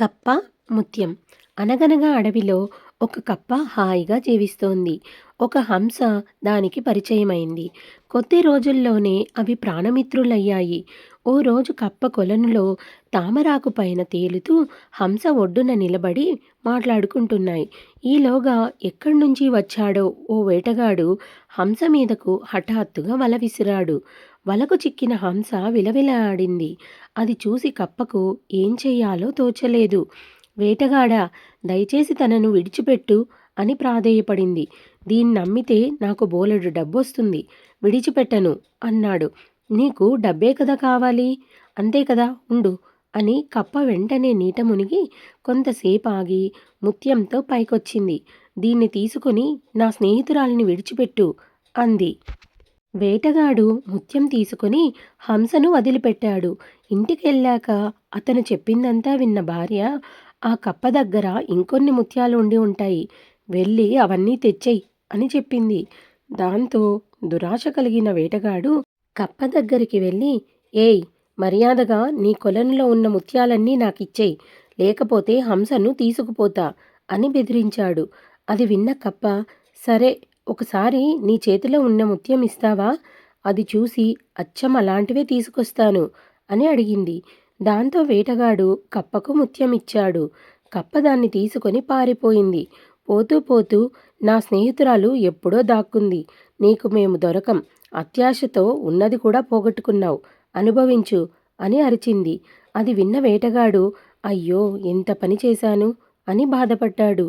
కప్ప ముత్యం అనగనగా అడవిలో ఒక కప్ప హాయిగా జీవిస్తోంది. ఒక హంస దానికి పరిచయమైంది. కొద్ది రోజుల్లోనే అవి ప్రాణమిత్రులయ్యాయి. ఓ రోజు కప్ప కొలనులో తామరాకు పైన తేలుతూ హంస ఒడ్డున నిలబడి మాట్లాడుకుంటున్నాయి. ఈలోగా ఎక్కడి నుంచి వచ్చాడో ఓ వేటగాడు హంస మీదకు హఠాత్తుగా వల విసిరాడు. వలకు చిక్కిన హంస విలవిలాడింది. అది చూసి కప్పకు ఏం చెయ్యాలో తోచలేదు. వేటగాడా దయచేసి తనను విడిచిపెట్టు అని ప్రాధేయపడింది. దీన్ని నమ్మితే నాకు బోలెడు డబ్బొస్తుంది. విడిచిపెట్టను అన్నాడు. నీకు డబ్బే కదా కావాలి? అంతే కదా ఉండు అని కప్ప వెంటనే నీట మునిగి కొంతసేపు ఆగి ముత్యంతో పైకొచ్చింది. దీన్ని తీసుకుని నా స్నేహితురాలిని విడిచిపెట్టు అంది. వేటగాడు ముత్యం తీసుకుని హంసను వదిలిపెట్టాడు. ఇంటికెళ్ళాక అతను చెప్పిందంతా విన్న భార్య ఆ కప్ప దగ్గర ఇంకొన్ని ముత్యాలు ఉండి ఉంటాయి. వెళ్ళి అవన్నీ తెచ్చేయి అని చెప్పింది. దాంతో దురాశ కలిగిన వేటగాడు కప్ప దగ్గరికి వెళ్ళి ఏయ్ మర్యాదగా నీ కొలనులో ఉన్న ముత్యాలన్నీ నాకిచ్చేయి. లేకపోతే హంసను తీసుకుపోతా అని బెదిరించాడు. అది విన్న కప్ప సరే ఒకసారి నీ చేతిలో ఉన్న ముత్యం ఇస్తావా? అది చూసి అచ్చం అలాంటివే తీసుకొస్తాను అని అడిగింది. దాంతో వేటగాడు కప్పకు ముత్యం ఇచ్చాడు కప్ప దాన్ని తీసుకొని పారిపోయింది. పోతూ పోతూ నా స్నేహితురాలు ఎప్పుడో దాక్కుంది. నీకు మేము దొరకం. అత్యాశతో ఉన్నది కూడా పోగొట్టుకున్నావు. అనుభవించు అని అరిచింది. అది విన్న వేటగాడు అయ్యో ఎంత పని చేశాను అని బాధపడ్డాడు.